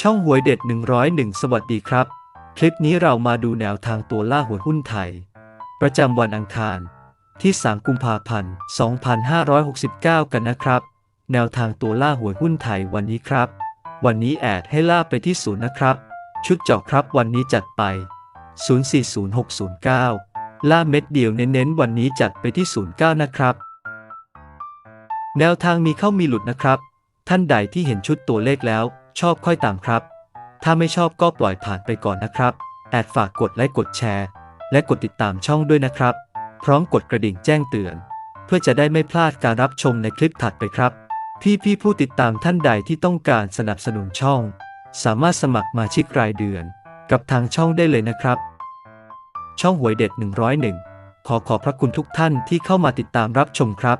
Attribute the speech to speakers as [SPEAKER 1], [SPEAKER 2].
[SPEAKER 1] ช่องหวยเด็ด 101 สวัสดีครับ คลิปนี้เรามาดูแนวทางตัวล่าหัวหุ้นไทย ประจำวันอังคาร ที่ 3 กุมภาพันธ์ 2569 กันนะครับ แนวทางตัวล่าหวยหุ้นไทยวันนี้ครับ วันนี้แอดให้ล่าไปที่ศูนย์นะครับ ชุดเจาะครับวันนี้จัดไป 040609 ล่าเม็ดเดียวเน้นๆ วันนี้จัดไปที่ 09 นะครับ แนวทางมีเข้ามีหลุดนะครับ ท่านใดที่เห็นชุดตัวเลขแล้ว ชอบค่อยตามครับ ถ้าไม่ชอบก็ปล่อยผ่านไปก่อนนะครับ แอดฝากกดไลค์กดแชร์ และกดติดตามช่องด้วยนะครับ พร้อมกดกระดิ่งแจ้งเตือน เพื่อจะได้ไม่พลาดการรับชมในคลิปถัดไปครับพี่พี่ๆผู้ติดตามท่านใดที่ต้องการสนับสนุนช่อง สามารถสมัครมาชิกรายเดือน กับทางช่องได้เลยนะครับ ช่องหวยเด็ด 101 ขอขอบพระคุณทุกท่านที่เข้ามาติดตามรับชมครับ